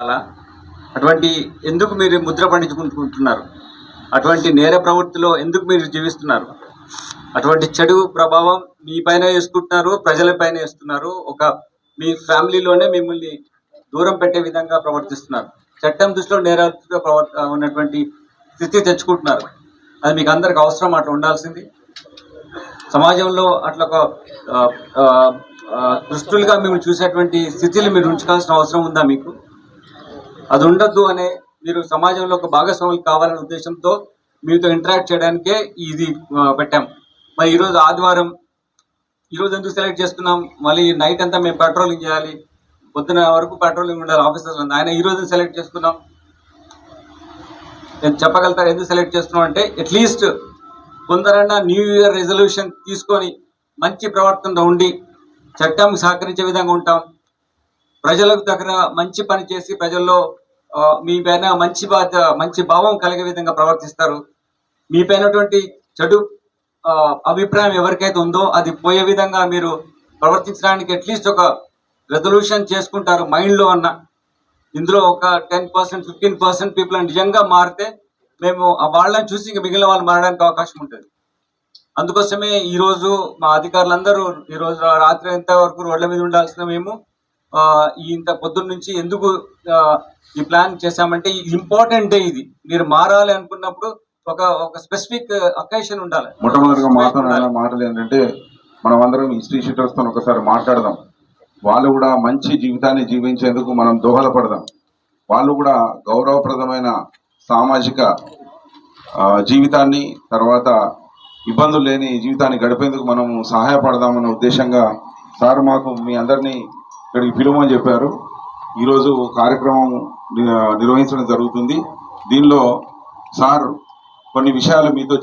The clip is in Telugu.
అలా? అటువంటి ఎందుకు మీరు ముద్ర పండించుకుంటున్నారు? అటువంటి నేర ప్రవృత్తిలో ఎందుకు మీరు జీవిస్తున్నారు? అటువంటి చెడు ప్రభావం మీ పైన వేసుకుంటున్నారు ప్రజల పైన వేస్తున్నారు ఒక మీ ఫ్యామిలీలోనే మిమ్మల్ని దూరం పెట్టే విధంగా ప్రవర్తిస్తున్నారు. చట్టం దృష్టిలో నేరాలుగా ప్రవర్ ఉన్నటువంటి స్థితి తెచ్చుకుంటున్నారు. అది మీకు అందరికి అవసరం అట్లా ఉండాల్సింది. సమాజంలో అట్లా ఒక ఆ, మేము మిమ్మల్ని చూసేటువంటి స్థితిని మీరు ఉంచుకోవాల్సిన అవసరం ఉందా మీకు? అది ఉండద్దు అనే మీరు సమాజంలో ఒక భాగస్వాములు కావాలనే ఉద్దేశంతో మీతో ఇంటరాక్ట్ చేయడానికే ఇది పెట్టాం. మరి ఈరోజు ఆదివారం ఈరోజు ఎందుకు సెలెక్ట్ చేసుకున్నాం? మళ్ళీ నైట్ అంతా మేము పెట్రోలింగ్ చేయాలి. పొద్దున వరకు పెట్రోలింగ్ ఉండాలి ఆఫీసర్లు ఆయన ఈ రోజు సెలెక్ట్ చేసుకున్నాం. నేను చెప్పగలుగుతారు ఎందుకు సెలెక్ట్ చేస్తున్నాం అంటే అట్లీస్ట్ కొందరన్నా న్యూ ఇయర్ రెజల్యూషన్ తీసుకొని మంచి ప్రవర్తనలో ఉండి చట్టం సహకరించే విధంగా ఉంటాం. ప్రజలకు దగ్గర మంచి పని చేసి ప్రజల్లో మీ పైన మంచి బాధ మంచి భావం కలిగే విధంగా ప్రవర్తిస్తారు. మీ పైనటువంటి చెడు అభిప్రాయం ఎవరికైతే ఉందో అది పోయే విధంగా మీరు ప్రవర్తించడానికి అట్లీస్ట్ ఒక రెజల్యూషన్ చేసుకుంటారు మైండ్లో అన్న ఇందులో ఒక ten percent fifteen percent people నిజంగా మారితే మేము ఆ వాళ్ళని చూసి ఇంకా మిగిలిన వాళ్ళు మారడానికి అవకాశం ఉంటుంది. అందుకోసమే ఈరోజు మా అధికారులందరూ ఈ రోజు రాత్రి ఎంత వరకు రోడ్ల మీద ఉండాల్సిన మేము ఇంత పొద్దున్న నుంచి ఎందుకు ఈ ప్లాన్ చేశామంటే ఇంపార్టెంట్ డే ఇది. మీరు మారాలి అనుకున్నప్పుడు ఒక ఒక స్పెసిఫిక్ అకేషన్ ఉండాలి. మొట్టమొదటిగా మాట్లాడిన మాటలు ఏంటంటే మనం అందరం హిస్టరీ షీటర్స్తో ఒకసారి మాట్లాడదాం. వాళ్ళు కూడా మంచి జీవితాన్ని జీవించేందుకు మనం దోహదపడదాం. వాళ్ళు కూడా గౌరవప్రదమైన సామాజిక జీవితాన్ని తర్వాత ఇబ్బందులు లేని జీవితాన్ని గడిపేందుకు మనము సహాయపడదామన్న ఉద్దేశంగా సార్ మాకు మీ అందరినీ ఇక్కడికి పిలువమని చెప్పారు. ఈరోజు కార్యక్రమం ని- నిర్వహించడం జరుగుతుంది. దీనిలో సార్ కొన్ని విషయాలు మీతో